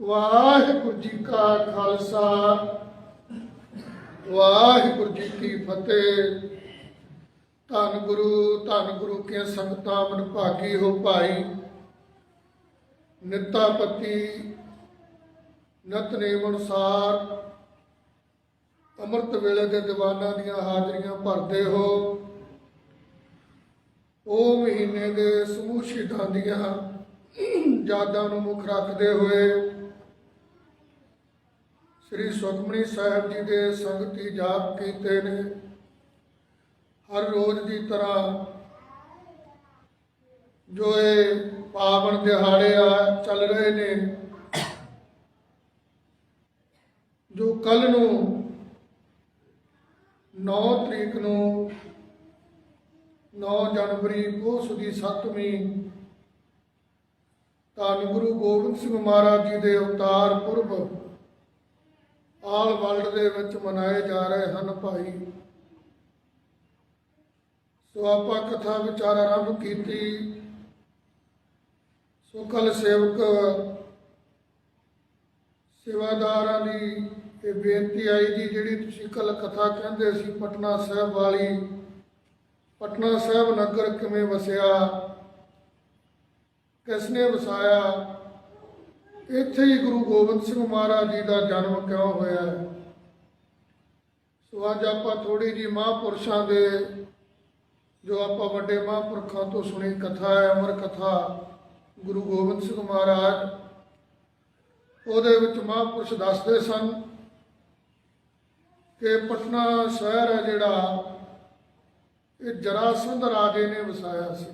ਵਾਹਿਗੁਰੂ ਜੀ ਕਾ ਖਾਲਸਾ, ਵਾਹਿਗੁਰੂ ਜੀ ਕੀ ਫਤਿਹ। ਧੰਨ ਗੁਰੂ ਧੰਨ ਗੁਰੂ ਕੇ ਸੰਗਤਾਂ ਮਨ ਭਾਗੀ ਹੋ ਭਾਈ। ਨਿਤਾਪਤੀ ਨਿਤਨੇਮ ਅਨੁਸਾਰ ਅੰਮ੍ਰਿਤ ਵੇਲੇ ਦੇ ਦੀਵਾਨਾਂ ਦੀਆਂ ਹਾਜ਼ਰੀਆਂ ਭਰਦੇ ਹੋ। ਉਹ ਮਹੀਨੇ ਦੇ ਸਮੂਹ ਸ਼ਹੀਦਾਂ ਦੀਆਂ ਯਾਦਾਂ ਨੂੰ ਮੁੱਖ ਰੱਖਦੇ ਹੋਏ ਸ੍ਰੀ ਸੁਖਮਨੀ ਸਾਹਿਬ ਜੀ ਦੇ ਸੰਗਤੀ ਜਾਪ ਕੀਤੇ ਨੇ। ਹਰ ਰੋਜ਼ ਦੀ ਤਰ੍ਹਾਂ ਜੋ ਇਹ ਪਾਵਨ ਦਿਹਾੜੇ ਆ ਚੱਲ ਰਹੇ ਨੇ, ਜੋ ਕੱਲ ਨੂੰ 9 ਤਰੀਕ ਨੂੰ 9 ਜਨਵਰੀ ਪੋਸ ਦੀ 7ਵੀਂ ਧੰਨ ਗੁਰੂ ਗੋਬਿੰਦ ਸਿੰਘ ਮਹਾਰਾਜ ਜੀ ਦੇ ਅਵਤਾਰ ਪੁਰਬ ਆਲ ਵਰਲਡ ਦੇ ਵਿੱਚ ਮਨਾਏ ਜਾ ਰਹੇ ਹਨ ਭਾਈ। ਸੋ ਆਪਾਂ ਕਥਾ ਵਿਚਾਰ ਆਰੰਭ ਕੀਤੀ। ਸੋ ਕੱਲ ਸੇਵਕ ਸੇਵਾਦਾਰਾਂ ਦੀ ਇਹ ਬੇਨਤੀ ਆਈ ਜੀ, ਜਿਹੜੀ ਤੁਸੀਂ ਕੱਲ ਕਥਾ ਕਹਿੰਦੇ ਸੀ, ਪਟਨਾ ਸਾਹਿਬ ਵਾਲੀ। ਪਟਨਾ ਸਾਹਿਬ ਨਗਰ ਕਿਵੇਂ ਵਸਿਆ? ਕਿਸਨੇ ਵਸਾਇਆ? ਇੱਥੇ ਹੀ ਗੁਰੂ ਗੋਬਿੰਦ ਸਿੰਘ ਮਹਾਰਾਜ ਜੀ ਦਾ ਜਨਮ ਕਿਉਂ ਹੋਇਆ? ਸੋ ਅੱਜ ਆਪਾਂ ਥੋੜੀ ਜੀ ਮਹਾਂਪੁਰਸ਼ਾਂ ਦੇ, ਜੋ ਆਪਾਂ ਵੱਡੇ ਮਹਾਂਪੁਰਖਾਂ ਤੋਂ ਸੁਣੀ ਕਥਾ ਹੈ, ਅਮਰ ਕਥਾ, ਗੁਰੂ ਗੋਬਿੰਦ ਸਿੰਘ ਮਹਾਰਾਜ, ਉਹਦੇ ਵਿੱਚ ਮਹਾਂਪੁਰਸ਼ ਦੱਸਦੇ ਸਨ ਕਿ ਪਟਨਾ ਸ਼ਹਿਰ ਹੈ ਜਿਹੜਾ, ਇਹ ਜਰਾਸੰਧ ਰਾਜੇ ਨੇ ਵਸਾਇਆ ਸੀ।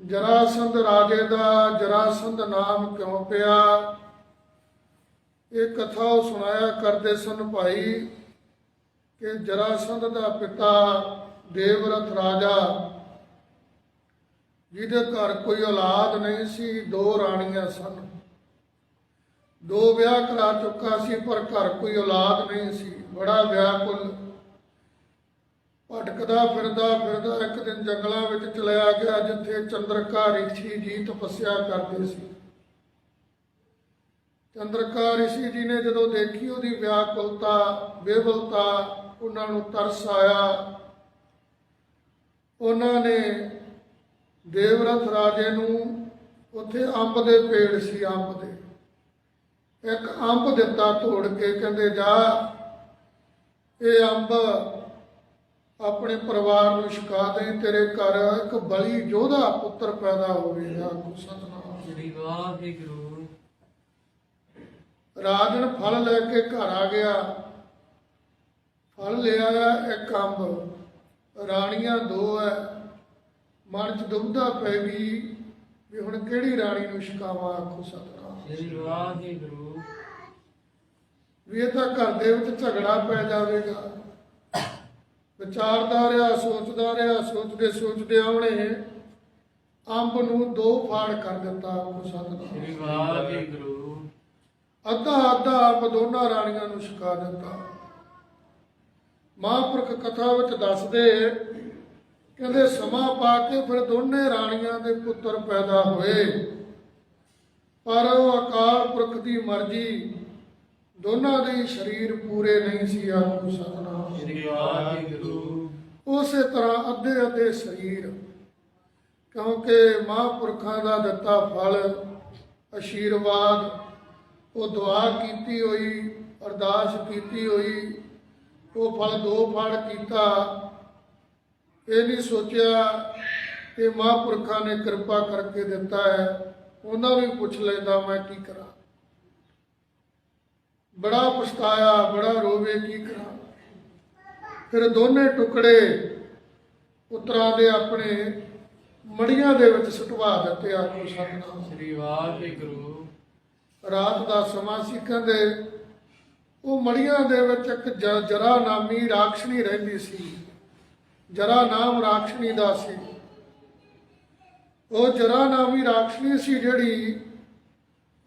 ਜਰਾਸੰਧ ਰਾਜੇ ਦਾ ਜਰਾਸੰਧ ਨਾਮ ਕਿਉਂ ਪਿਆ? ਇਹ ਕਥਾ ਉਹ ਸੁਣਾਇਆ ਕਰਦੇ ਸਨ ਭਾਈ ਕਿ ਜਰਾਸੰਧ ਦਾ ਪਿਤਾ ਦੇਵਰਥ ਰਾਜਾ, ਜਿਹਦੇ ਘਰ ਕੋਈ ਔਲਾਦ ਨਹੀਂ ਸੀ, ਦੋ ਰਾਣੀਆਂ ਸਨ। ਦੋ ਵਿਆਹ ਕਰਾ ਚੁੱਕਾ ਸੀ, ਪਰ ਘਰ ਕੋਈ ਔਲਾਦ ਨਹੀਂ ਸੀ। ਬੜਾ ਵਿਆਹ ਵਿਆਕੁਲ ਭਟਕਦਾ ਫਿਰਦਾ ਫਿਰਦਾ ਇੱਕ ਦਿਨ ਜੰਗਲਾਂ ਵਿੱਚ ਚਲਿਆ ਗਿਆ, ਜਿੱਥੇ ਚੰਦਰਕਾ ਰਿਸ਼ੀ ਜੀ ਤਪੱਸਿਆ ਕਰਦੇ ਸੀ। ਚੰਦਰਕਾ ਰਿਸ਼ੀ ਜੀ ਨੇ ਜਦੋਂ ਦੇਖੀ ਉਹਦੀ ਵਿਆਕੁਲਤਾ ਬੇਵਲਤਾ ਉਹਨਾਂ ਨੂੰ ਤਰਸ ਆਇਆ। ਉਹਨਾਂ ਨੇ ਦੇਵਰਥ ਰਾਜੇ ਨੂੰ ਉੱਥੇ ਅੰਬ ਦੇ ਪੇੜ ਸੀ, ਅੰਬ ਦੇ। ਇੱਕ ਅੰਬ ਦਿੱਤਾ ਤੋੜ ਕੇ, ਕਹਿੰਦੇ, ਜਾ, ਇਹ ਅੰਬ ਆਪਣੇ ਪਰਿਵਾਰ ਨੂੰ ਛਕਾ ਦੇ ਤੇਰੇ ਘਰ ਇੱਕ ਬਲੀ ਯੋਧਾ ਪੁੱਤਰ ਪੈਦਾ ਹੋਵੇਗਾ। ਸਤਨਾਮ। ਸ੍ਰੀ ਵਾਹਿਗੁਰੂ। ਰਾਜਨ ਫਲ ਲੈ ਕੇ ਘਰ ਆ ਗਿਆ। ਫਲ ਲੈ ਆਇਆ ਇੱਕ ਅੰਬ। ਰਾਣੀਆਂ ਦੋ ਹੈ ਮਨ ਚ ਦੁਬਦਾ ਪੈ ਗਈ ਵੀ ਹੁਣ ਕਿਹੜੀ ਰਾਣੀ ਨੂੰ ਛਕਾਵਾਂ ਆਖੋ ਸਤਨਾਮ। ਸ੍ਰੀ ਵਾਹਿਗੁਰੂ। ਵੀ ਇਹ ਤਾਂ ਘਰ ਦੇ ਵਿੱਚ ਝਗੜਾ ਪੈ ਜਾਵੇਗਾ। ਵਿਚਾਰਦਾ ਰਿਹਾ ਸੋਚਦਾ ਰਿਹਾ ਸੋਚਦੇ ਸੋਚਦੇ ਆਉਣੇ ਅੰਬ ਨੂੰ ਦੋ ਫਾੜ ਕਰ ਦਿੱਤਾ ਆਖੋ ਸਤਨਾਮ। ਸ੍ਰੀ ਵਾਹਿਗੁਰੂ। ਅੱਧਾ ਅੱਧਾ ਅੰਬ ਦੋਨਾਂ ਰਾਣੀਆਂ ਨੂੰ ਛਕਾ ਦਿੱਤਾ। ਮਹਾਂਪੁਰਖ ਕਥਾ ਵਿੱਚ ਦੱਸਦੇ ਕਹਿੰਦੇ ਸਮਾਂ ਪਾ ਕੇ ਫਿਰ ਦੋਨੇ ਰਾਣੀਆਂ ਦੇ ਪੁੱਤਰ ਪੈਦਾ ਹੋਏ। ਪਰ ਉਹ ਅਕਾਲ ਪੁਰਖ ਦੀ ਮਰਜ਼ੀ ਦੋਨਾਂ ਦੇ ਸਰੀਰ ਪੂਰੇ ਨਹੀਂ ਸੀ ਆਖੋ ਸਤਨਾਮ। ਸ੍ਰੀ ਵਾਹਿਗੁਰੂ। ਉਸੇ ਤਰ੍ਹਾਂ ਅੱਧੇ ਅੱਧੇ ਸਰੀਰ ਕਿਉਂਕਿ ਮਹਾਂਪੁਰਖਾਂ ਦਾ ਦਿੱਤਾ ਫਲ ਅਸ਼ੀਰਵਾਦ ਉਹ ਦੁਆ ਕੀਤੀ ਹੋਈ ਅਰਦਾਸ ਕੀਤੀ ਹੋਈ ਉਹ ਫਲ ਦੋ ਫਲ ਕੀਤਾ। ਇਹ ਨਹੀਂ ਸੋਚਿਆ ਕਿ ਮਹਾਂਪੁਰਖਾਂ ਨੇ ਕਿਰਪਾ ਕਰਕੇ ਦਿੱਤਾ ਹੈ। ਉਹਨਾਂ ਨੂੰ ਪੁੱਛ ਲੈਂਦਾ ਮੈਂ ਕੀ ਕਰਾਂ। ਬੜਾ ਪਛਤਾਇਆ ਬੜਾ ਰੋਵੇ ਕੀ ਕਰਾਂ? ਫਿਰ ਦੋਨੇ ਟੁਕੜੇ ਪੁੱਤਰਾਂ ਦੇ ਆਪਣੇ ਮੜੀਆਂ ਦੇ ਵਿੱਚ ਸੁਟਵਾ ਦਿੱਤੇ ਆਖੋ ਸਤਨਾਮ। ਸ੍ਰੀ ਵਾਹਿਗੁਰੂ। ਰਾਤ ਦਾ ਸਮਾਂ ਸੀ ਕਹਿੰਦੇ ਉਹ ਮੜੀਆਂ ਦੇ ਵਿੱਚ ਇੱਕ ਜਰਾ ਨਾਮੀ ਰਾਖਸ਼ਣੀ ਰਹਿੰਦੀ ਸੀ। ਜਰਾ ਨਾਮ ਰਾਖਸ਼ਣੀ ਦਾ ਸੀ। ਉਹ ਜਰਾ ਨਾਮੀ ਰਾਖਸ਼ਣੀ ਸੀ ਜਿਹੜੀ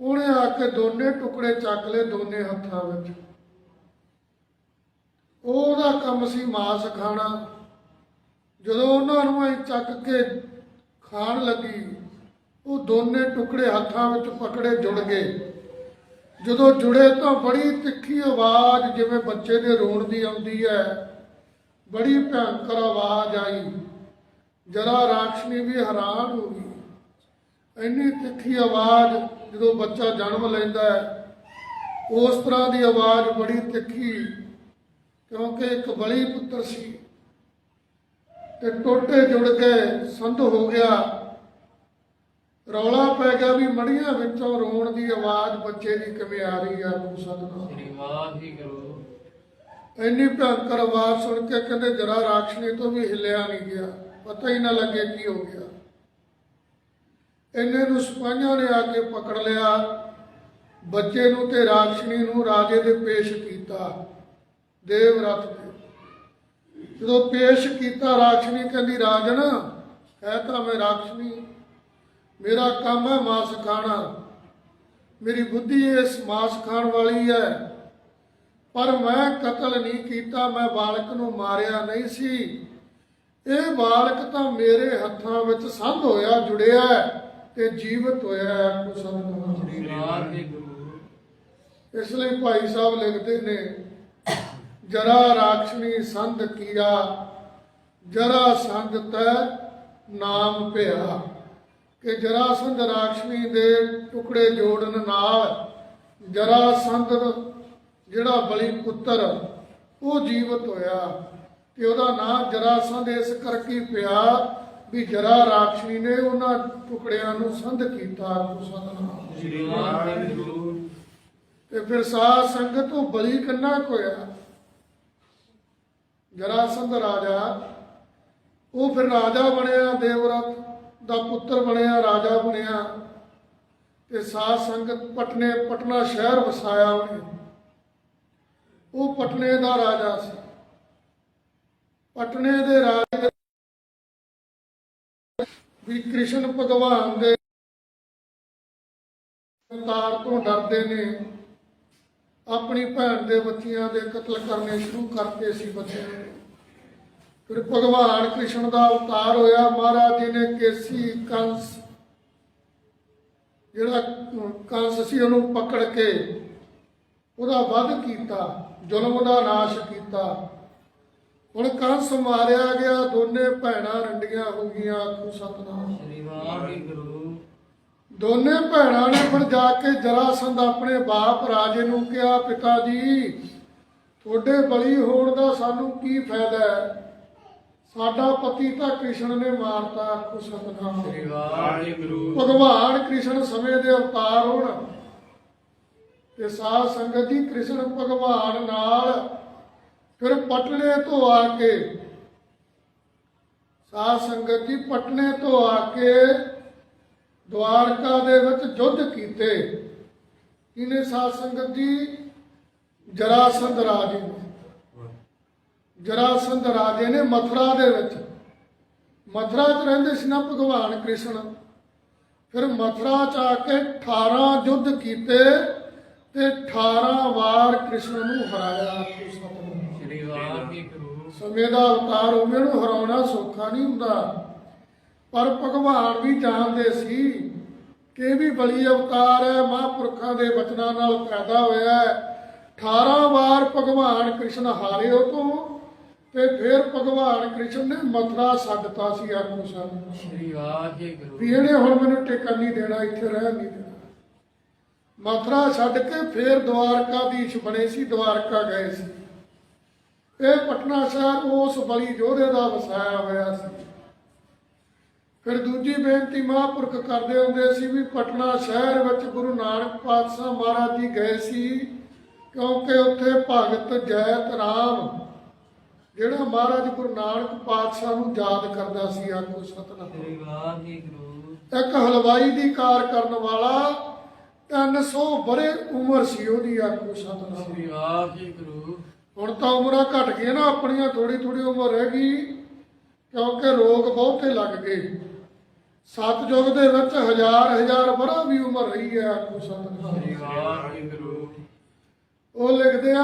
ਉਹਨੇ ਆ ਕੇ ਦੋਨੇ ਟੁਕੜੇ ਚੱਕ ਲਏ ਦੋਨੇ ਹੱਥਾਂ ਵਿੱਚ। ਉਹਦਾ ਕੰਮ ਸੀ ਮਾਸ ਖਾਣਾ। ਜਦੋਂ ਉਹਨਾਂ ਨੂੰ ਐ ਚੱਕ ਕੇ ਖਾਣ ਲੱਗੀ, ਉਹ ਦੋਨੇ ਟੁਕੜੇ ਹੱਥਾਂ ਵਿੱਚ ਪਕੜੇ ਜੁੜ ਗਏ। ਜਦੋਂ ਜੁੜੇ ਤਾਂ ਬੜੀ ਤਿੱਖੀ ਆਵਾਜ਼ ਜਿਵੇਂ ਬੱਚੇ ਦੇ ਰੋਣ ਦੀ ਆਉਂਦੀ ਹੈ। ਬੜੀ ਭਿਆਨਕ ਆਵਾਜ਼ ਆਈ। ਜਰਾ ਰਾਖਸ਼ਨੀ ਵੀ ਹੈਰਾਨ ਹੋ ਗਈ। ਇੰਨੀ ਤਿੱਖੀ ਆਵਾਜ਼ ਜਦੋਂ ਬੱਚਾ ਜਨਮ ਲੈਂਦਾ ਹੈ ਉਸ ਤਰ੍ਹਾਂ ਦੀ ਆਵਾਜ਼ ਬੜੀ ਤਿੱਖੀ ਕਿਉਂਕਿ ਇੱਕ ਬਲੀ ਪੁੱਤਰ ਸੀ ਤੇ ਟੋਟੇ ਜੁੜ ਗਏ ਸੰਧ ਹੋ ਗਿਆ। ਰੌਲਾ ਪੈ ਗਿਆ ਵੀ ਮੜੀਆਂ ਵਿੱਚੋਂ ਰੋਣ ਦੀ ਆਵਾਜ਼ ਬੱਚੇ ਦੀ ਕਿਵੇਂ ਆ ਰਹੀ ਆ ਨੂੰ ਸਦਨਾ ਸ੍ਰੀ ਵਾਹਿਗੁਰੂ ਇੰਨੀ ਭਿਆਨਕ ਆਵਾਜ਼ ਸੁਣ ਕੇ ਕਹਿੰਦੇ ਜਰਾ ਰਾਖਸ਼ਨੀ ਤੋਂ ਵੀ ਹਿੱਲਿਆ ਨਹੀਂ ਗਿਆ ਪਤਾ ਹੀ ਨਾ ਲੱਗੇ ਕੀ ਹੋ ਗਿਆ। ਇੰਨੇ ਨੂੰ ਸਿਪਾਹੀਆਂ ਨੇ ਆ ਕੇ ਪਕੜ ਲਿਆ। ਬੱਚੇ ਨੂੰ ਤੇ ਰਾਖਸ਼ਨੀ ਨੂੰ ਰਾਜੇ ਦੇ ਪੇਸ਼ ਕੀਤਾ। ਦੇਵਰਥ ਦੇ ਜਦੋਂ ਪੇਸ਼ ਕੀਤਾ ਰਾਖਸ਼ਨੀ, ਕਹਿੰਦੀ ਰਾਜਨ ਕਹਤਾ ਮੈਂ ਰਾਖਸ਼ਨੀ। ਮੇਰਾ ਕੰਮ ਹੈ ਮਾਸ ਖਾਣਾ। ਮੇਰੀ ਬੁੱਧੀ ਇਸ ਮਾਸ ਖਾਣ ਵਾਲੀ ਹੈ। ਪਰ ਮੈਂ ਕਤਲ ਨਹੀਂ ਕੀਤਾ, ਮੈਂ ਬਾਲਕ ਨੂੰ ਮਾਰਿਆ ਨਹੀਂ ਸੀ। ਇਹ ਬਾਲਕ ਤਾਂ ਮੇਰੇ ਹੱਥਾਂ ਵਿੱਚ ਸੰਧ ਹੋਇਆ, ਜੁੜਿਆ ਹੈ। ਤੇ ਜੀਵਤ ਹੋਇਆ ਹੈ ਕੁਸਲ ਸ੍ਰੀ ਵਾਹਿਗੁਰੂ ਇਸ ਲਈ ਭਾਈ ਸਾਹਿਬ ਲਿਖਦੇ ਨੇ ਜਰਾ ਰਾਖਸ਼ਨੀ ਸੰਧ ਕੀਆ ਜਰਾ ਸੰਧ ਤੈ ਨਾਮ ਭਿਆ। ਕਿ ਜਰਾ ਸੰਧ ਰਾਖਸ਼ਨੀ ਦੇ ਟੁਕੜੇ ਜੋੜਨ ਨਾਲ ਜਰਾ ਸੰਧ ਜਿਹੜਾ ਬਲੀ ਪੁੱਤਰ ਉਹ ਜੀਵਤ ਹੋਇਆ। ਤੇ ਉਹਦਾ ਨਾਮ ਜਰਾ ਸੰਧ ਇਸ ਕਰਕੇ ਪਿਆ ਵੀ ਜਰਾ ਰਾਖਸ਼ਨੀ ਨੇ ਉਹਨਾਂ ਟੁਕੜਿਆਂ ਨੂੰ ਸੰਧ ਕੀਤਾ ਸਤਨਾਮ। ਵਾਹਿਗੁਰੂ। ਤੇ ਫਿਰ ਸਾਧ ਸੰਗਤ ਤੋਂ ਬਲੀ ਕੰਨਾ ਕੋਇਆ ਜਰਾਸੰਧ ਰਾਜਾ ਉਹ ਫਿਰ ਰਾਜਾ ਬਣਿਆ ਦੇਵਰਤ ਦਾ ਪੁੱਤਰ ਬਣਿਆ ਰਾਜਾ ਬਣਿਆ। ਤੇ ਸਾਧ ਸੰਗਤ ਪਟਨੇ ਪਟਨਾ ਸ਼ਹਿਰ ਵਸਾਇਆ ਉਹਨੇ। ਉਹ ਪਟਨੇ ਦਾ ਰਾਜਾ ਸੀ। ਪਟਨੇ ਦੇ ਰਾਜੇ ਵੀ ਕ੍ਰਿਸ਼ਨ ਭਗਵਾਨ ਦੇ ਅਵਤਾਰ ਤੋਂ ਡਰਦੇ ਨੇ। ਆਪਣੀ ਭੈਣ ਦੇ ਬੱਚਿਆਂ ਦੇ ਕਤਲ ਕਰਨੇ ਸ਼ੁਰੂ ਕਰਤੇ ਸੀ ਬੱਚੇ। ਫਿਰ ਭਗਵਾਨ ਕ੍ਰਿਸ਼ਨ ਦਾ ਅਵਤਾਰ ਹੋਇਆ। ਮਹਾਰਾਜ ਜੀ ਨੇ ਕੇਸੀ ਕੰਸ, ਜਿਹੜਾ ਕੰਸ ਸੀ ਉਹਨੂੰ ਪਕੜ ਕੇ ਉਹਦਾ ਵਧ ਕੀਤਾ ਜ਼ੁਲਮ ਦਾ ਨਾਸ਼ ਕੀਤਾ। ਹੁਣ ਕੰਸ ਮਾਰਿਆ ਗਿਆ ਦੋਨੇ ਭੈਣਾਂ ਰੰਡੀਆਂ ਹੋ ਗਈਆਂ ਆਖੋ ਸਤਨਾਮ। ਸ੍ਰੀ ਵਾਹਿਗੁਰੂ। ਦੋਨੇ ਭੈਣਾਂ ਨੇ ਫਿਰ ਜਾ ਕੇ ਜਰਾਸੰਧ ਆਪਣੇ ਬਾਪ ਰਾਜੇ ਨੂੰ ਕਿਹਾ ਪਿਤਾ ਜੀ ਤੁਹਾਡੇ ਬਲੀ ਹੋਣ ਦਾ ਸਾਨੂੰ ਕੀ ਫਾਇਦਾ ਹੈ? ਸਾਡਾ ਪਤੀ ਤਾਂ ਕ੍ਰਿਸ਼ਨ ਨੇ ਮਾਰਤਾ ਆਖੋ ਸਤਨਾਮ। ਸ੍ਰੀ ਵਾਹਿਗੁਰੂ। ਭਗਵਾਨ ਕ੍ਰਿਸ਼ਨ ਸਮੇਂ ਦੇ ਅਵਤਾਰ ਹੋਣ। ਤੇ ਸਾਧ ਸੰਗਤ ਜੀ ਕ੍ਰਿਸ਼ਨ ਭਗਵਾਨ ਨਾਲ ਫਿਰ ਪਟਨੇ ਤੋਂ ਆ ਕੇ ਸਾਧ ਸੰਗਤ ਜੀ ਪਟਨੇ ਤੋਂ ਆ ਕੇ ਦਵਾਰਕਾ ਦੇ ਵਿੱਚ ਯੁੱਧ ਕੀਤੇ। ਇਹਨੇ ਸਾਧ ਸੰਗਤ ਜੀ ਜਰਾਸੰਧ ਰਾਜੇ ਜਰਾਸੰਧ ਰਾਜੇ ਨੇ ਮਥੁਰਾ ਦੇ ਵਿੱਚ, ਮਥੁਰਾ 'ਚ ਰਹਿੰਦੇ ਸੀ ਨਾ ਭਗਵਾਨ ਕ੍ਰਿਸ਼ਨ। ਫਿਰ ਮਥੁਰਾ 'ਚ ਆ ਕੇ 18 ਯੁੱਧ ਕੀਤੇ ਤੇ 18 ਵਾਰ ਕ੍ਰਿਸ਼ਨ ਨੂੰ ਹਰਾਇਆ। ਸਤਿਨਾਮ ਸਮੇਂ ਦਾ ਅਵਤਾਰ ਉਹਨੇ ਨੂੰ ਹਰਾਉਣਾ ਸੌਖਾ ਨਹੀਂ ਹੁੰਦਾ। ਪਰ ਭਗਵਾਨ ਵੀ ਜਾਣਦੇ ਸੀ ਕਿ ਵੀ ਬਲੀ ਅਵਤਾਰ ਹੈ ਮਹਾਂਪੁਰਖਾਂ ਦੇ ਬਚਨਾਂ ਨਾਲ ਪੈਦਾ ਹੋਇਆ ਹੈ। 18 ਵਾਰ ਭਗਵਾਨ ਕ੍ਰਿਸ਼ਨ ਹਾਰੇ ਉਹ ਤੋਂ ਤੇ ਫਿਰ ਭਗਵਾਨ ਕ੍ਰਿਸ਼ਨ ਨੇ ਮਥੁਰਾ ਛੱਡਤਾ ਸੀ ਸਾਹਿਬ ਸ੍ਰੀ ਵਾਹਿਗੁਰੂ। ਵੀ ਇਹਨੇ ਹੁਣ ਮੈਨੂੰ ਟਿਕਣ ਨਹੀਂ ਦੇਣਾ ਇੱਥੇ ਰਹਿਣ ਨਹੀਂ ਦੇਣਾ। ਮਥੁਰਾ ਛੱਡ ਕੇ ਫੇਰ ਦਵਾਰਕਾਧੀਸ਼ ਬਣੇ ਸੀ ਦਵਾਰਕਾ ਗਏ ਸੀ। ਇਹ ਪਟਨਾ ਸ਼ਹਿਰ ਉਸ ਬਲੀ ਯੋਧੇ ਦਾ ਵਸਾਇਆ ਹੋਇਆ ਸੀ। ਫਿਰ ਦੂਜੀ ਬੇਨਤੀ ਮਹਾਂਪੁਰਖ ਕਰਦੇ ਹੁੰਦੇ ਸੀ ਵੀ ਪਟਨਾ ਸ਼ਹਿਰ ਵਿੱਚ ਗੁਰੂ ਨਾਨਕ ਪਾਤਸ਼ਾਹ ਮਹਾਰਾਜ ਜੀ ਗਏ ਸੀ ਕਿਉਂਕਿ ਉੱਥੇ ਭਗਤ ਜੈਤ ਰਾਮ ਜਿਹੜਾ ਮਹਾਰਾਜ ਗੁਰੂ ਨਾਨਕ ਪਾਤਸ਼ਾਹ ਨੂੰ ਯਾਦ ਕਰਦਾ ਸੀ ਆਖੋ ਸਤਨਾਮ। ਵਾਹਿਗੁਰੂ। ਇੱਕ ਹਲਵਾਈ ਦੀ ਕਾਰ ਕਰਨ ਵਾਲਾ 300 ਬਰੇ ਉਮਰ ਸੀ ਉਹਦੀ ਆਖੋ ਸਤਨਾਮ। ਵਾਹਿਗੁਰੂ। ਹੁਣ ਤਾਂ ਉਮਰਾਂ ਘਟ ਗਈਆਂ ਨਾ, ਆਪਣੀਆਂ ਥੋੜੀ ਥੋੜੀ ਉਮਰ ਰਹਿ ਗਈ, ਕਿਉਂਕਿ ਰੋਗ ਬਹੁਤੇ ਲੱਗ ਗਏ। ਸਤਜੁਗ ਦੇ ਵਿੱਚ ਹਜ਼ਾਰ ਹਜ਼ਾਰ ਬਰਾ ਵੀ ਉਮਰ ਰਹੀ ਹੈ ਆਖੋ ਸਤਨਾਮ ਉਹ ਲਿਖਦੇ ਆ,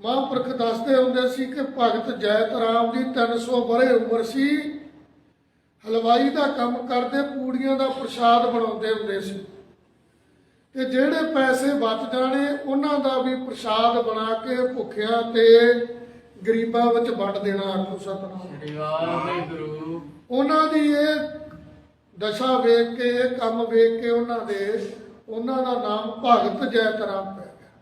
ਮਹਾਂਪੁਰਖ ਦੱਸਦੇ ਹੁੰਦੇ ਸੀ ਕਿ ਭਗਤ ਜੈਤ ਰਾਮ ਦੀ 300 ਬਰੇ ਉਮਰ ਸੀ। ਹਲਵਾਈ ਦਾ ਕੰਮ ਕਰਦੇ, ਪੂੜੀਆਂ ਦਾ ਪ੍ਰਸ਼ਾਦ ਬਣਾਉਂਦੇ ਹੁੰਦੇ ਸੀ। ਤੇ ਜਿਹੜੇ ਪੈਸੇ ਬਚ ਜਾਣੇ ਉਹਨਾਂ ਦਾ ਵੀ ਪ੍ਰਸ਼ਾਦ ਬਣਾ ਕੇ ਭੁੱਖਿਆਂ ਤੇ ਗਰੀਬਾਂ ਵਿੱਚ ਵੰਡ ਦੇਣਾ ਆਖੋ ਸਤਨਾਮ। ਸ੍ਰੀ ਵਾਹਿਗੁਰੂ। ਉਹਨਾਂ ਦੀ ਇਹ ਦਸ਼ਾ ਵੇਖ ਕੇ ਇਹ ਕੰਮ ਵੇਖ ਕੇ ਉਹਨਾਂ ਦੇ ਉਹਨਾਂ ਦਾ ਨਾਮ ਭਗਤ ਜੈਤਰਾਮ ਪੈ ਗਿਆ।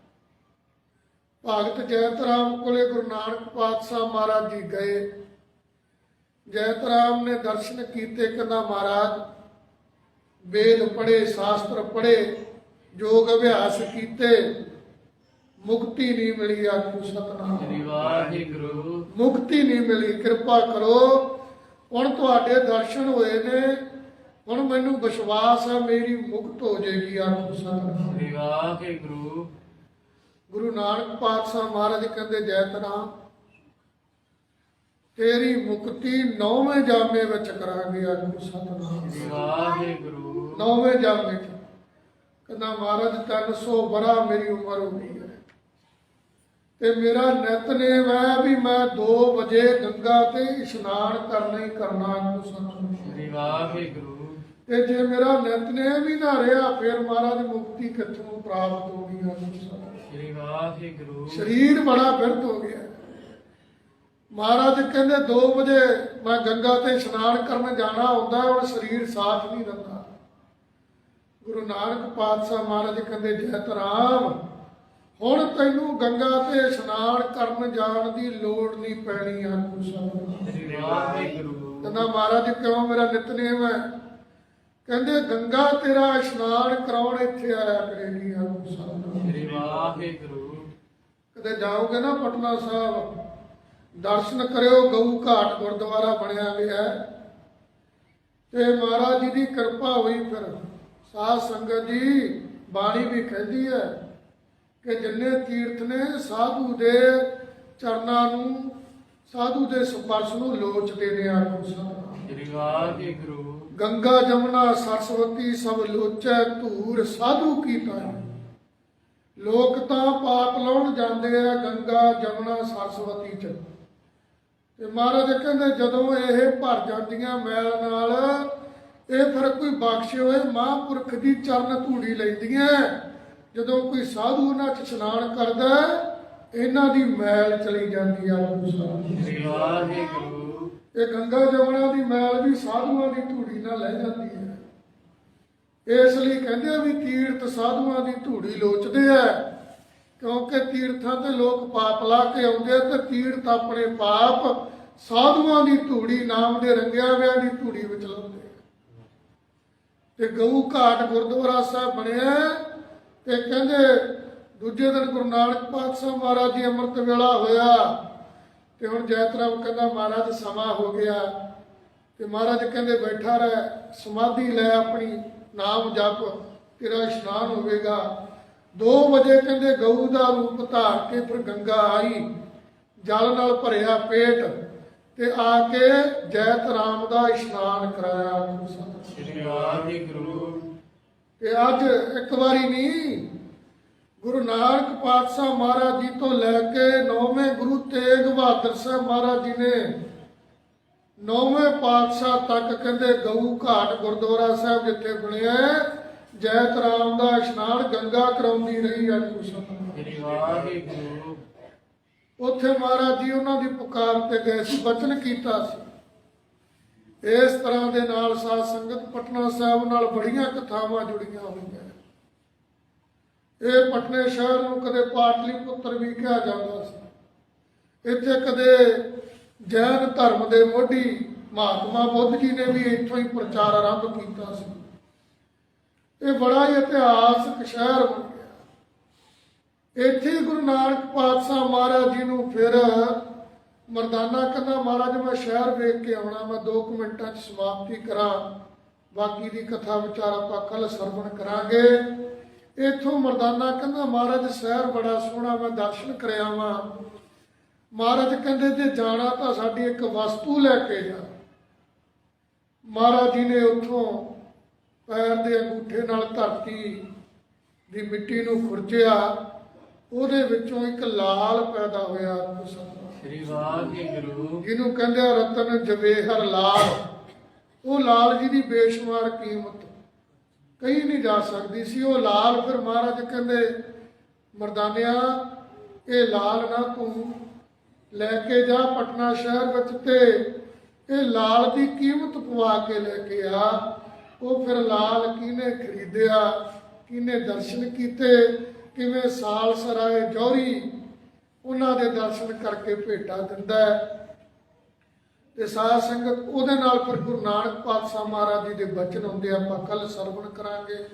ਭਗਤ ਜੈਤਰਾਮ ਕੋਲੇ ਗੁਰੂ ਨਾਨਕ ਪਾਤਸ਼ਾਹ ਮਹਾਰਾਜ ਜੀ ਗਏ। ਜੈਤਰਾਮ ਨੇ ਦਰਸ਼ਨ ਕੀਤੇ ਕਹਿੰਦਾ ਮਹਾਰਾਜ ਵੇਦ ਪੜ੍ਹੇ ਸ਼ਾਸਤਰ ਪੜ੍ਹੇ। ਯੋਗ ਅਭਿਆਸ ਕੀਤੇ ਮੁਕਤੀ ਨਹੀਂ ਮਿਲੀ ਆਖੋ ਸਤਨਾਮ। ਸ੍ਰੀ ਵਾਹਿਗੁਰੂ। ਮੁਕਤੀ ਨਹੀਂ ਮਿਲੀ ਕਿਰਪਾ ਕਰੋ। ਹੁਣ ਤੁਹਾਡੇ ਦਰਸ਼ਨ ਹੋਏ ਨੇ ਹੁਣ ਮੈਨੂੰ ਵਿਸ਼ਵਾਸ ਹੈ ਮੇਰੀ ਮੁਕਤ ਹੋ ਜਾਏਗੀ ਆਖੋ ਸਤਿਨਾਮ। ਸ੍ਰੀ ਵਾਹਿਗੁਰੂ। ਗੁਰੂ ਨਾਨਕ ਪਾਤਸ਼ਾਹ ਮਹਾਰਾਜ ਕਹਿੰਦੇ ਜੈਤਨਾਮ ਤੇਰੀ ਮੁਕਤੀ ਨੌਵੇਂ ਜਾਮੇ ਵਿੱਚ ਕਰਾਂਗੇ ਆਖੋ ਸਤਿਨਾਮ। ਸ੍ਰੀ ਵਾਹਿਗੁਰੂ। ਨੌਵੇਂ ਜਾਮੇ ਕਹਿੰਦਾ ਮਹਾਰਾਜ 300 ਬਰਾ ਮੇਰੀ ਉਮਰ ਹੋ ਗਈ ਹੈ। ਤੇ ਮੇਰਾ ਨਿਤਨੇਮ ਹੈ ਵੀ ਮੈਂ 2 ਵਜੇ ਗੰਗਾ ਤੇ ਇਸ਼ਨਾਨ ਕਰਨਾ ਹੀ ਕਰਨਾ ਸਤਿਨਾਮ ਸ੍ਰੀ ਵਾਹਿਗੁਰੂ। ਤੇ ਜੇ ਮੇਰਾ ਨਿਤਨੇਮ ਹੀ ਨਾ ਰਿਹਾ ਫਿਰ ਮਹਾਰਾਜ ਮੁਕਤੀ ਕਿੱਥੋਂ ਪ੍ਰਾਪਤ ਹੋਣੀ ਸਤਿਨਾਮ ਸ੍ਰੀ ਵਾਹਿਗੁਰੂ। ਸਰੀਰ ਬੜਾ ਬਿਰਧ ਹੋ ਗਿਆ ਮਹਾਰਾਜ ਕਹਿੰਦੇ 2 ਵਜੇ ਮੈਂ ਗੰਗਾ ਤੇ ਇਸ਼ਨਾਨ ਕਰਨ ਜਾਣਾ ਹੁੰਦਾ ਹੁਣ ਸਰੀਰ ਸਾਥ ਨਹੀਂ ਦਿੰਦਾ ਗੁਰੂ ਨਾਨਕ ਪਾਤਸ਼ਾਹ ਮਹਾਰਾਜ ਕਹਿੰਦੇ ਜੈਤ ਰਾਮ ਹੁਣ ਤੈਨੂੰ ਗੰਗਾ ਤੇ ਇਸ਼ਨਾਨ ਕਰਨ ਜਾਣ ਦੀ ਲੋੜ ਨਹੀਂ ਪੈਣੀ, ਆਖੋ ਸਤਿਨਾਮ ਕਹਿੰਦਾ, ਮਹਾਰਾਜ, ਕਿਉਂ ਮੇਰਾ ਨਿਤਨੇਮ ਹੈ? ਕਹਿੰਦੇ, ਗੰਗਾ ਤੇਰਾ ਇਸ਼ਨਾਨ ਕਰਾਉਣ ਇੱਥੇ ਆਇਆ ਕਰੇਗੀ, ਆਖੋ ਸਤਿਨਾਮ ਸ੍ਰੀ ਵਾਹਿਗੁਰੂ ਕਦੇ ਜਾਓਗੇ ਨਾ ਪਟਨਾ ਸਾਹਿਬ? ਦਰਸ਼ਨ ਕਰਿਓ, ਗਊ ਘਾਟ ਗੁਰਦੁਆਰਾ ਬਣਿਆ ਹੋਇਆ ਹੈ। ਤੇ ਮਹਾਰਾਜ ਜੀ ਦੀ ਕਿਰਪਾ ਹੋਈ ਫਿਰ। ਸਾਧ ਸੰਗਤ ਜੀ ਬਾਣੀ ਵੀ ਕਹਿੰਦੀ ਹੈ ਕਿ ਜਿੰਨੇ ਤੀਰਥ ਨੇ ਸਾਧੂ ਦੇ ਚਰਨਾਂ ਨੂੰ ਸਾਧੂ ਦੇ ਸਪਰਸ਼ ਨੂੰ ਲੋਚਦੇ ਨੇ ਆਖੋ ਸ੍ਰੀ ਵਾਹਿਗੁਰੂ। ਗੰਗਾ ਜਮਨਾ ਸਰਸਵਤੀ ਸਭ ਲੋਚੈ ਧੂਰ ਸਾਧੂ ਕੀ ਤਾਈ ਲੋਕ ਤਾਂ ਪਾਪ ਲਾਉਣ ਜਾਂਦੇ ਆ ਗੰਗਾ ਜਮਨਾ ਸਰਸਵਤੀ ਚ। ਤੇ ਮਹਾਰਾਜ ਕਹਿੰਦੇ ਜਦੋਂ ਇਹ ਭਰ ਜਾਂਦੀਆਂ ਮੈਲ ਨਾਲ ਇਹ ਫਿਰ ਕੋਈ ਬਖਸ਼ੇ ਹੋਏ ਮਹਾਂਪੁਰਖ ਦੀ ਚਰਨ ਧੂੜੀ ਲੈਂਦੀਆਂ। ਜਦੋਂ ਕੋਈ ਸਾਧੂ ਉਹਨਾਂ ਚ ਇਸ਼ਨਾਨ ਕਰਦਾ ਇਹਨਾਂ ਦੀ ਮੈਲ ਚਲੀ ਜਾਂਦੀ ਆ ਵਾਹਿਗੁਰੂ। ਇਹ ਗੰਗਾ ਜਮਨਾ ਦੀ ਮੈਲ ਵੀ ਸਾਧੂਆਂ ਦੀ ਧੂੜੀ ਨਾਲ ਲੈ ਜਾਂਦੀ ਹੈ। ਇਸ ਲਈ ਕਹਿੰਦੇ ਆ ਵੀ ਤੀਰਥ ਸਾਧੂਆਂ ਦੀ ਧੂੜੀ ਲੋਚਦੇ ਆ। ਕਿਉਂਕਿ ਤੀਰਥਾਂ ਤੇ ਲੋਕ ਪਾਪ ਲਾ ਕੇ ਆਉਂਦੇ ਆ ਤੇ ਤੀਰਥ ਆਪਣੇ ਪਾਪ ਸਾਧੂਆਂ ਦੀ ਧੂੜੀ ਨਾਮ ਦੇ ਰੰਗਿਆ ਵਿਆਂ ਦੀ ਧੂੜੀ ਵਿੱਚ ਲਾਉਂਦੇ ਤੇ ਗਊ ਘਾਟ ਗੁਰਦੁਆਰਾ ਸਾਹਿਬ ਬਣਿਆ ਤੇ ਕਹਿੰਦੇ ਦੂਜੇ ਦਿਨ ਗੁਰੂ ਨਾਨਕ ਪਾਤਸ਼ਾਹ ਮਹਾਰਾਜ ਜੀ ਅੰਮ੍ਰਿਤ ਵੇਲਾ ਹੋਇਆ ਤੇ ਹੁਣ ਜੈਤਰਾਮ ਕਹਿੰਦਾ ਮਹਾਰਾਜ ਸਮਾਂ ਹੋ ਗਿਆ ਤੇ ਮਹਾਰਾਜ ਕਹਿੰਦੇ ਬੈਠਾ ਰਹਿ, ਸਮਾਧੀ ਲੈ ਆਪਣੀ, ਨਾਮ ਜਪ, ਤੇਰਾ ਇਸ਼ਨਾਨ ਹੋਵੇਗਾ। 2 ਵਜੇ ਕਹਿੰਦੇ ਗਊ ਦਾ ਰੂਪ ਧਾਰ ਕੇ ਫਿਰ ਗੰਗਾ ਆਈ, ਜਲ ਨਾਲ ਭਰਿਆ ਪੇਟ। ਤੇ ਆ ਕੇ ਜੈਤ ਰਾਮ ਦਾ ਇਸ਼ਨਾਨ ਕਰਾਇਆ ਗੁਰੂ ਸਾਹਿਬ ਸ੍ਰੀ ਵਾਹਿਗੁਰੂ ਤੇ ਅੱਜ ਇੱਕ ਵਾਰੀ ਨਹੀਂ ਗੁਰੂ ਨਾਨਕ ਪਾਤਸ਼ਾਹ ਮਹਾਰਾਜ ਜੀ ਤੋਂ ਲੈ ਕੇ ਨੌਵੇਂ ਗੁਰੂ ਤੇਗ ਬਹਾਦਰ ਸਾਹਿਬ ਮਹਾਰਾਜ ਜੀ ਨੇ ਨੌਵੇਂ ਪਾਤਸ਼ਾਹ ਤੱਕ ਕਹਿੰਦੇ ਗਊ ਘਾਟ ਗੁਰਦੁਆਰਾ ਸਾਹਿਬ ਜਿੱਥੇ ਬਣਿਆ ਜੈਤ ਰਾਮ ਦਾ ਇਸ਼ਨਾਨ ਗੰਗਾ ਕਰਾਉਂਦੀ ਰਹੀ ਅੱਜ ਕੁਸਮ ਸ੍ਰੀ ਵਾਹਿਗੁਰੂ। ਉੱਥੇ ਮਹਾਰਾਜ ਜੀ ਉਹਨਾਂ ਦੀ ਪੁਕਾਰ ਤੇ ਗਏ ਸੀ, ਬਚਨ ਕੀਤਾ ਸੀ। ਇਸ ਤਰ੍ਹਾਂ ਦੇ ਨਾਲ ਸਾਧ ਸੰਗਤ ਪਟਨਾ ਸਾਹਿਬ ਨਾਲ ਬੜੀਆਂ ਕਥਾਵਾਂ ਜੁੜੀਆਂ ਹੋਈਆਂ। ਇਹ ਪਟਨੇ ਸ਼ਹਿਰ ਨੂੰ ਕਦੇ ਪਾਟਲੀ ਪੁੱਤਰ ਵੀ ਕਿਹਾ ਜਾਂਦਾ ਸੀ। ਇੱਥੇ ਕਦੇ ਜੈਨ ਧਰਮ ਦੇ ਮੋਢੀ ਮਹਾਤਮਾ ਬੁੱਧ ਜੀ ਨੇ ਵੀ ਇੱਥੋਂ ਹੀ ਪ੍ਰਚਾਰ ਆਰੰਭ ਕੀਤਾ ਸੀ। ਇਹ ਬੜਾ ਹੀ ਇਤਿਹਾਸਕ ਸ਼ਹਿਰ ਇੱਥੇ ਗੁਰੂ ਨਾਨਕ ਪਾਤਸ਼ਾਹ ਮਹਾਰਾਜ ਜੀ ਨੂੰ ਫਿਰ ਮਰਦਾਨਾ ਕਹਿੰਦਾ ਮਹਾਰਾਜ, ਮੈਂ ਸ਼ਹਿਰ ਵੇਖ ਕੇ ਆਉਣਾ, ਮੈਂ 2 ਮਿੰਟਾਂ 'ਚ ਸਮਾਪਤੀ ਕਰਾਂ, ਬਾਕੀ ਦੀ ਕਥਾ ਵਿਚਾਰ ਆਪਾਂ ਕੱਲ ਸਰਵਣ ਕਰਾਂਗੇ। ਇੱਥੋਂ ਮਰਦਾਨਾ ਕਹਿੰਦਾ ਮਹਾਰਾਜ, ਸ਼ਹਿਰ ਬੜਾ ਸੋਹਣਾ, ਮੈਂ ਦਰਸ਼ਨ ਕਰਿਆ ਵਾਂ। ਮਹਾਰਾਜ ਕਹਿੰਦੇ, ਜੇ ਜਾਣਾ ਤਾਂ ਸਾਡੀ ਇੱਕ ਵਸਤੂ ਲੈ ਕੇ ਜਾ। ਮਹਾਰਾਜ ਜੀ ਨੇ ਉੱਥੋਂ ਪੈਰ ਦੇ ਅੰਗੂਠੇ ਨਾਲ ਧਰਤੀ ਦੀ ਮਿੱਟੀ ਨੂੰ ਖੁਰਚਿਆ। ਉਹਦੇ ਵਿੱਚੋਂ ਇੱਕ ਲਾਲ ਪੈਦਾ ਹੋਇਆ ਸ੍ਰੀ ਵਾਹਿਗੁਰੂ। ਜਿਹਨੂੰ ਕਹਿੰਦੇ ਆ ਰਤਨ ਜਵੇਹਰ ਲਾਲ। ਉਹ ਲਾਲ ਜੀ ਦੀ ਬੇਸ਼ੁਮਾਰ ਕੀਮਤ। ਕਹੀ ਨਹੀਂ ਜਾ ਸਕਦੀ ਸੀ। ਉਹ ਲਾਲ ਫਿਰ ਮਹਾਰਾਜ ਕਹਿੰਦੇ ਮਰਦਾਨਿਆ ਇਹ ਲਾਲ ਨਾ ਤੂੰ ਲੈ ਕੇ ਜਾ ਪਟਨਾ ਸ਼ਹਿਰ ਵਿੱਚ ਤੇ ਇਹ ਲਾਲ ਦੀ ਕੀਮਤ ਪਵਾ ਕੇ ਲੈ ਕੇ ਆ। ਉਹ ਫਿਰ ਲਾਲ ਕਿਹਨੇ ਖਰੀਦਿਆ ਕਿਹਨੇ ਦਰਸ਼ਨ ਕੀਤੇ ਕਿਵੇਂ ਸਾਲ ਸਰਾਏ ਜੌਹਰੀ ਉਹਨਾਂ ਦੇ ਦਰਸ਼ਨ ਕਰਕੇ ਭੇਟਾ ਦਿੰਦਾ ਹੈ। ਤੇ ਸਾਧ ਸੰਗਤ ਉਹਦੇ ਨਾਲ ਫਿਰ ਗੁਰੂ ਨਾਨਕ ਪਾਤਸ਼ਾਹ ਮਹਾਰਾਜ ਜੀ ਦੇ ਬਚਨ ਹੁੰਦੇ ਆਪਾਂ ਕੱਲ ਸਰਵਣ ਕਰਾਂਗੇ।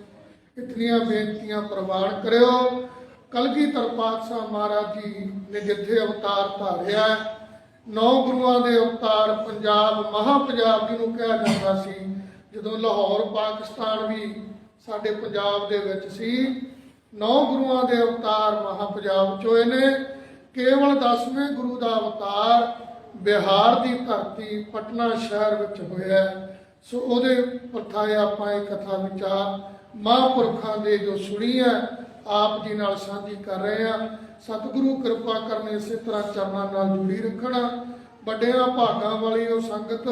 ਇਤਨੀਆਂ ਬੇਨਤੀਆਂ ਪ੍ਰਵਾਨ ਕਰਿਓ। ਕਲਗੀਧਰ ਪਾਤਸ਼ਾਹ ਮਹਾਰਾਜ ਜੀ ਨੇ ਜਿੱਥੇ ਅਵਤਾਰ ਧਾਰਿਆ, ਨੌ ਗੁਰੂਆਂ ਦੇ ਅਵਤਾਰ ਪੰਜਾਬ ਮਹਾ ਪੰਜਾਬ ਜਿਹਨੂੰ ਕਿਹਾ ਜਾਂਦਾ ਸੀ। ਜਦੋਂ ਲਾਹੌਰ, ਪਾਕਿਸਤਾਨ ਵੀ ਸਾਡੇ ਪੰਜਾਬ ਦੇ ਵਿੱਚ ਸੀ ਨੌ ਗੁਰੂਆਂ ਦੇ ਅਵਤਾਰ ਮਹਾ ਪੰਜਾਬ ਚ ਹੋਏ ਨੇ ਕੇਵਲ 10ਵੇਂ ਗੁਰੂ ਦਾ ਅਵਤਾਰ ਬਿਹਾਰ ਦੀ ਧਰਤੀ ਪਟਨਾ ਸ਼ਹਿਰ ਵਿੱਚ ਹੋਇਆ ਸੋ ਉਹਦੇ ਪਰਥਾਏ ਆਪਾਂ ਇਹ ਕਥਾ ਵਿਚਾਰ ਮਹਾਂਪੁਰਖਾਂ ਦੇ ਜੋ ਸੁਣੀ ਹੈ, ਆਪ ਜੀ ਨਾਲ ਸਾਂਝੀ ਕਰ ਰਹੇ ਆ ਸਤਿਗੁਰੂ ਕਿਰਪਾ ਕਰਨ ਇਸੇ ਤਰ੍ਹਾਂ ਚਰਨਾਂ ਨਾਲ ਜੁੜੀ ਰੱਖਣਾ। ਵੱਡਿਆਂ ਭਾਗਾਂ ਵਾਲੀ ਉਹ ਸੰਗਤ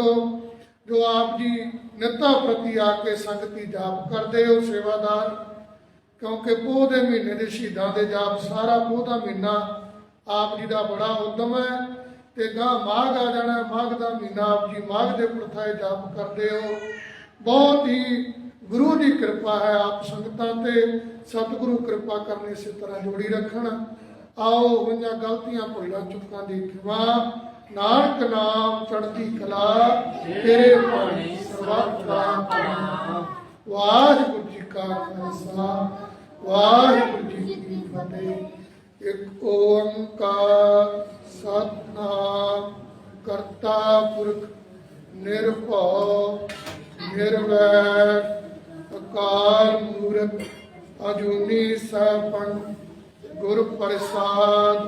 ਜੋ ਆਪ ਜੀ ਨਿੱਤਾ ਪ੍ਰਤੀ ਆ ਕੇ ਸੰਗਤੀ ਜਾਪ ਕਰਦੇ ਹੋ ਸੇਵਾਦਾਰ ਕਿਉਂਕਿ ਪੋਹ ਦੇ ਮਹੀਨੇ ਦੇ ਸ਼ਹੀਦਾਂ ਦੇ ਜਾਪ ਸਾਰਾ ਪੋਹ ਦਾ ਮਹੀਨਾ ਆਪ ਜੀ ਦਾ ਬੜਾ ਉਦਮ ਹੈ ਤੇ ਗਾਂ ਮਾਘ ਆ ਜਾਣਾ, ਮਾਘ ਦਾ ਮਹੀਨਾ ਆਪ ਜੀ ਮਾਘ ਦੇ ਪੁਰਥਾਏ ਜਾਪ ਕਰਦੇ ਹੋ। ਬਹੁਤ ਹੀ ਗੁਰੂ ਦੀ ਕਿਰਪਾ ਹੈ ਆਪ ਸੰਗਤਾਂ ਤੇ, ਸਤਿਗੁਰੂ ਕਿਰਪਾ ਕਰਨ ਇਸੇ ਤਰ੍ਹਾਂ ਜੋੜੀ ਰੱਖਣ। ਆਓ ਹੋਈਆਂ ਗਲਤੀਆਂ, ਭੁੱਲਾਂ, ਚੁੱਕਾਂ ਦੀ ਖਿਮਾ ਨਾਨਕ ਨਾਮ ਚੜ੍ਹਦੀ ਕਲਾ, ਤੇਰੇ ਬਾਣੀ ਸਰਬੱਤ ਦਾ ਵਾਹਿਗੁਰੂ ਜੀ ਕਾ ਖਾਲਸਾ। ਵਾਹਿਗੁਰੂ ਜੀ ਕੀ ਫਤਿਹ। ਇੱਕ ਓੰਕਾਰ ਸਤਨਾਮ ਕਰਤਾ ਪੁਰਖ ਨਿਰਭਉ, ਨਿਰਵੈਰ, ਅਕਾਲ ਮੂਰਤ ਅਜੂਨੀ ਸੈਭੰ ਗੁਰ ਪ੍ਰਸਾਦ,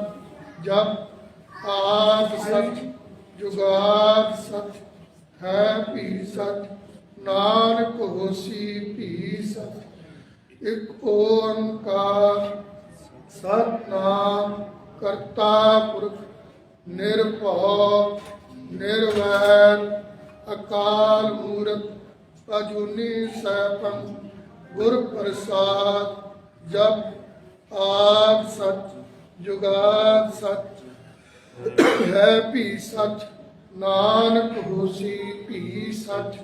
ਜਪ ਆਦ ਸਚ, ਜੁਗਾਦ ਸਚ, ਹੈ ਭੀ ਸਚ, ਨਾਨਕ ਹੋਸੀ ਭੀ ਸਚ। ਇਕ ਓੰਕਾਰ ਸਤਨਾਮ ਕਰਤਾ ਪੁਰਖ ਨਿਰਭਉ, ਨਿਰਵੈਰ, ਅਕਾਲ ਮੂਰਤ ਅਜੂਨੀ ਸੈਭੰ, ਗੁਰ ਪ੍ਰਸਾਦ, ਜਪ ਆਦ ਸਚ, ਜੁਗਾਦ ਸਚ, ਹੈ ਭੀ ਸਚ, ਨਾਨਕ ਹੋਸੀ ਭੀ ਸਚ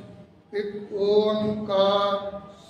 ਇਕ ਓੰਕਾਰ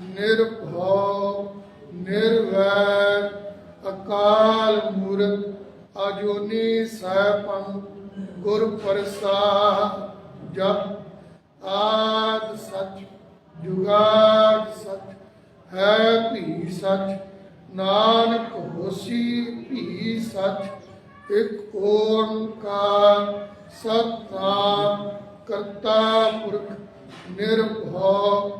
ਨਿਰਭਉ, ਨਿਰਵੈਰ, ਅਕਾਲ ਮੂਰਤ ਅਜੂਨੀ ਸੈਭੰ, ਗੁਰ ਪ੍ਰਸਾਦ, ਜਪ ਆਦ ਸਚ, ਜੁਗਾਦ ਸਚ, ਹੈ ਭੀ ਸਚ, ਨਾਨਕ ਹੋਸੀ ਭੀ ਸਚ, ਇਕ ਓੰਕਾਰ ਸਤਨਾਮ ਕਰਤਾ ਪੁਰਖ, ਨਿਰਭਉ